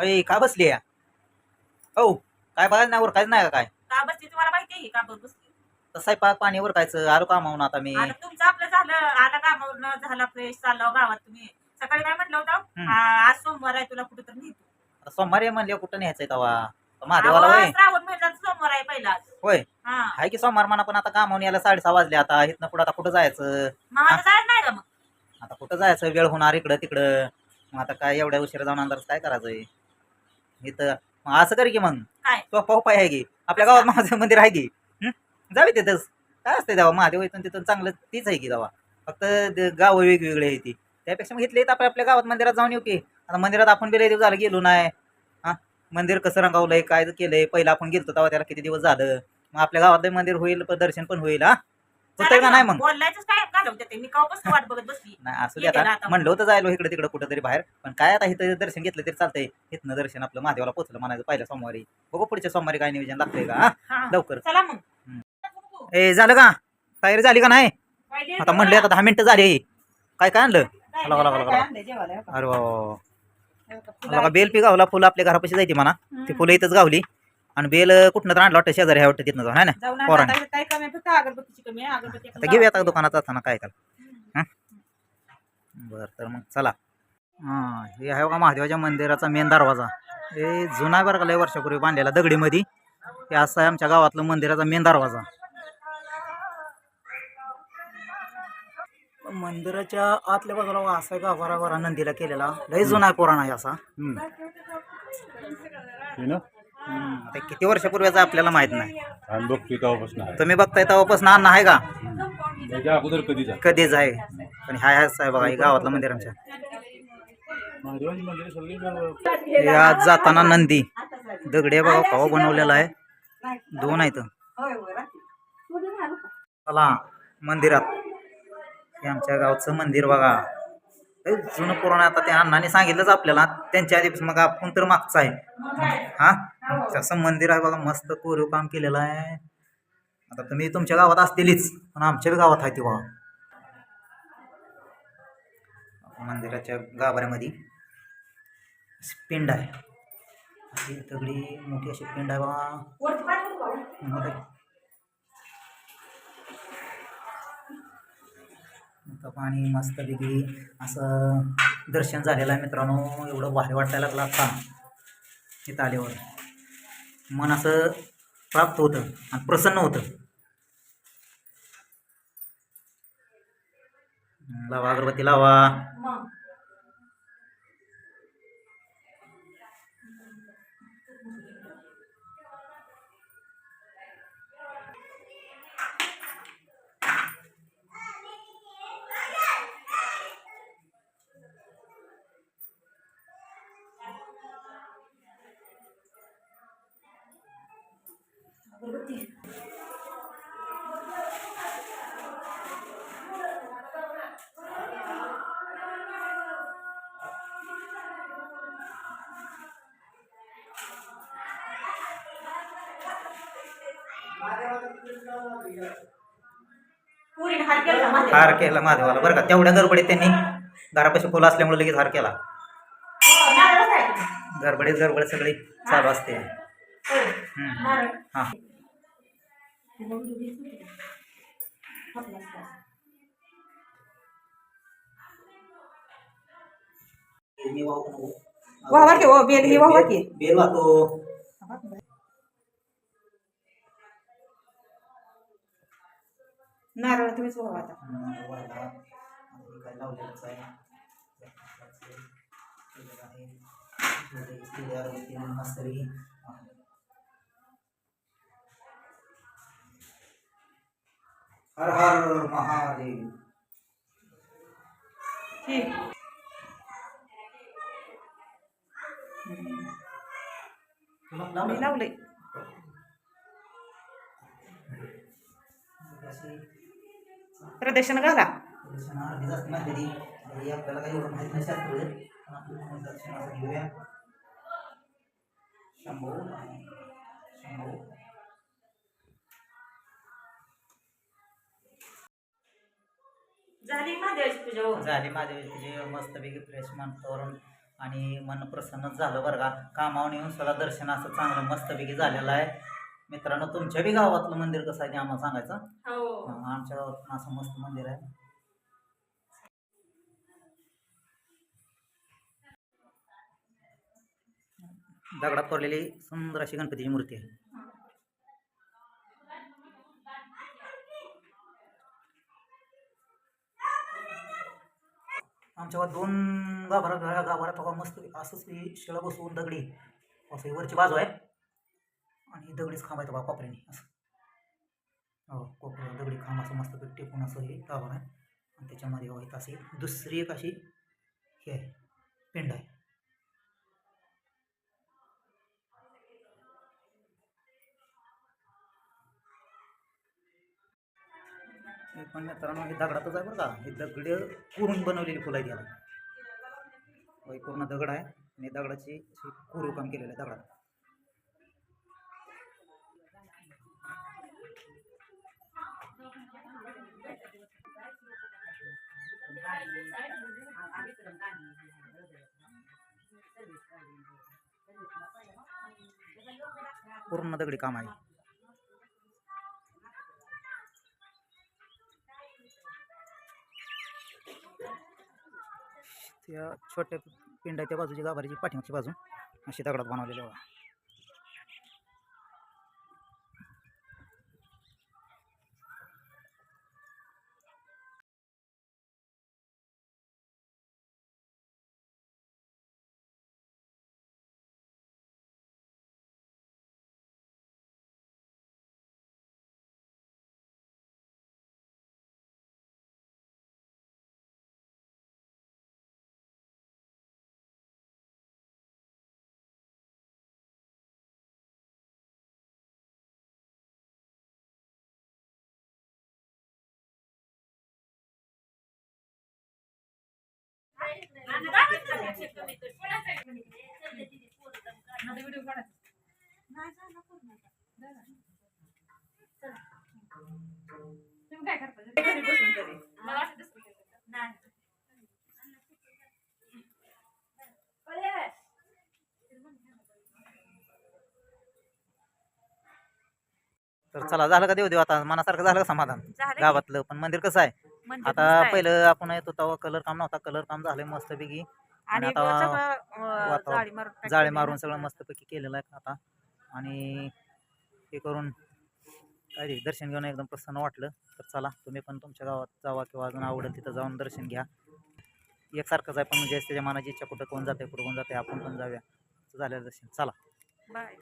अय का बसली या हो काय बघायला नाही वर काय नाही का काय? का बसली तुम्हाला माहिती आहे का बसली? वर कायचं आलो कामावून आता मी. आता तुमचं आपलं झालं आला कामावरून झाला फ्रेश चाललो गावात तुम्ही. सकाळी काय म्हटलं होतं? हम्म. आ, आज सोमवार आहे तुला कुठं तर नेतो. आता सोमवारी म्हणले कुठं न्यायचंय तवा? महादेवाला अहो, होय. श्रावण महिन्यात सोमवार आहे पहिला. होय. हा. हाय की सोमवार म्हणा पण आता कामावून यायला साडेसहा वाजले आता. इथनं पुढं आता कुठं जायचं? मग आता जायचं नाही का मग? आता कुठं जायचं? वेळ होणार इकडं तिकडं. मग आता काय एवढ्या उशिरा जाऊन अंदाज काय करायचंय? इथं मग असं कर की मग. काय? सोपा उपाय आहे की. आपल्या गावात महादेव मंदिर आहे की. हं? जावे तिथंच. काय असते तेव्हा? महादेव इथून तिथून चांगलं तीच आहे की तेव्हा. फक्त ते गावं वेगवेगळे आहे ती. त्यापेक्षा मग इथले आपल्या आपल्या गावात मंदिरात जाऊन येऊ की. आता मंदिरात आपण लय दिवस झालं गेलो नाही. हा? मंदिर कसं रंगावलंय काय केलंय? पहिलं आपण गेलतो तेव्हा त्याला किती दिवस झालं? मग आपल्या गावातलं मंदिर होईल दर्शन पण होईल हा? होतंय का नाही मग? बोलायचंच काय? घालवते ते मी कावापासून वाट बघत बसली? नाही असू दे येते ना आता. म्हणलं होतं जायलो इकडे तिकडे कुठं तरी बाहेर. पण काय आता इथं दर्शन घेतलं तरी चालतंय. इथनं दर्शन आपलं महादेवाला पोचलं म्हणायचं पहिल्या सोमवारी. बघू पुढच्या सोमवारी काय नियोजन लागतंय का हा? हा. लवकर. चला मग. ए झालं का? तयारी झाली का नाही? आता म्हणले आता दहा मिनिटं झाली. काय काय आणलं. आणलंय? जेवायला? अरे वा वा, वा. बघा, मला फुलं का बेल पी गावला फुलं आपल्या घरापाशी जायची म्हणा. ती फुलं इथंच गावली. आणि बेल कुठनं तर आणलं वाटतं शेजारी ह्या वाटतं तिथनं जाऊन है ना? जाऊन पोरांनी. आता काय कमी आहे? फक्त अगरबत्तीची कमी आहे अगरबत्ती आपण आता घेऊया आता. दुकानात असताना काय काय बर तर मग चला. हां हे आहे बघा महादेवाच्या मंदिराचा मेन दरवाजा. हे जुना आहे बरं का लय वर्षापूर्वी बांधलेला दगडीमध्ये. हे असं आहे आमच्या गावातलं मंदिराचा मेन दरवाजा. मंदिराच्या आतल्या बाजूला बघा असा आहे गाभारा बरा नंदीला केलेला. लय जुना आहे पुराणा आहे असा. हे ना? आता किती वर्षापूर्वीचा आपल्याला माहीत नाही. आम्ही बघतोय तेव्हापासून आहे. तुम्ही बघताय तेव्हापासून अन्न आहे का? त्याच्या अगोदर कधीच? आहे कधीच आहे. पण हाय हाय आहे बघा हे गावातलं मंदिर आमच्या. महादेवाची मंदिर सगळी या जाताना नंदी. दगडे बघा कवा बनवलेला आहे. दोन आहेत. चला मंदिरात. हे आमच्या गावचं मंदिर बघा. लय जुनं पुराण आता त्या अण्णाने सांगितलंच आपल्याला. त्यांच्या आधी मग आपण तर मागचं आहे. हा? तसं मंदिर आहे बघा मस्त कोरीव काम केलेलं आहे. आता तुम्ही तुमच्या गावात असतीलच पण आमच्या बी गावात आहे ती बघा मंदिराच्या गाभाऱ्यामध्ये पिंड आहे. दगडी मोठी अशी पिंड आहे बघा. आता पाणी मस्तपैकी असं दर्शन झालेलं आहे मित्रांनो. एवढं भारी वाटायला लागलं आता. इथं आल्यावर. मन असं प्राप्त होतं आणि प्रसन्न होतं. लावा अगरबत्ती लावा. माझ्या? हार केला महादेवाला बरं का? तेवढ्या गडबडीत त्यांनी घरापाशी फुलं असल्यामुळे लगेच हार केला. हो? गडबडीत गडबड सगळी चालू असते. हो, हम्म. नारळ. हा वावर की, हो, बेल ही वावर की. बेल वाहतो नारळ तुम्हीच वाहवा आता हम्म, हर हर महादेव। ठीक। लावलं? प्रदर्शन घाला. आपल्याला काही एवढं माहीत नाही शास्त्र. घेऊया. शंभू शंभू. झाली महादेवाची पूजा हो. झाली माझ्या तुझे मस्तपैकी फ्रेश वातावरण आणि मन प्रसन्नच झालं बरं का. कामावून येऊन सुद्धा दर्शन असं चांगलं मस्तपैकी झालेलं आहे. मित्रांनो तुमच्या बी गावातलं मंदिर कसं आहे ते आम्हाला सांगायचं? हो. हा, आमच्या गावात पण असं मस्त मंदिर आहे. दगडात कोरलेली सुंदर अशी गणपतीची मूर्ती आहे. आमच्या दोन गाभारा गाभारात बघा मस्त असंच की शिळा बसवून दगडी. असं वरची बाजू आहे. आणि दगडीच खांब आहे बा कोपऱ्याने. असं. हो कोपऱ्या दगडी खांब असं मस्त टेकून असं हे गाभार आहे. आणि त्याच्यामध्ये बघा इथं दुसरी एक अशी हे आहे. पिंड आहे. हे पण मित्रांनो हे दगडातच आहे बरं का. हे दगड कुरून बनवलेली फुलं आहे त्याला पूर्ण दगड आहे. आणि दगडाची कोरू काम केलेलं आहे दगडात. पूर्ण दगडी काम आहे. त्या छोट्या पिंडाच्या बाजूची गाभारीची पाठीमागची बाजू अशी दगडात बनवलेली बघा. तर चला झालं का देऊ देऊ आता? मनासारखं झालं का समाधान? गावातलं पण मंदिर कसं आहे? मंदिर आता मस्त आहे. पहिलं आपण येत होता कलर काम नव्हता कलर काम झालंय मस्तपैकी. आणि आता सगळं, अं, वातावरण- जाळी मारून जाळे. मारून सगळं मस्तपैकी केलेलं आहे आता. आणि हे करून काय ते दर्शन घेऊन एकदम प्रसन्न वाटलं. तर चला तुम्ही पण तुमच्या गावात जावा किंवा अजून आवडेल तिथं जाऊन दर्शन घ्या. एकसारखंच आहे पण म्हणजे त्याच्या मनाची इच्छा कुठं कोण जाते कुठं कोण जाते आपण पण जाऊया. असं झालेलं दर्शन. चला. बाय.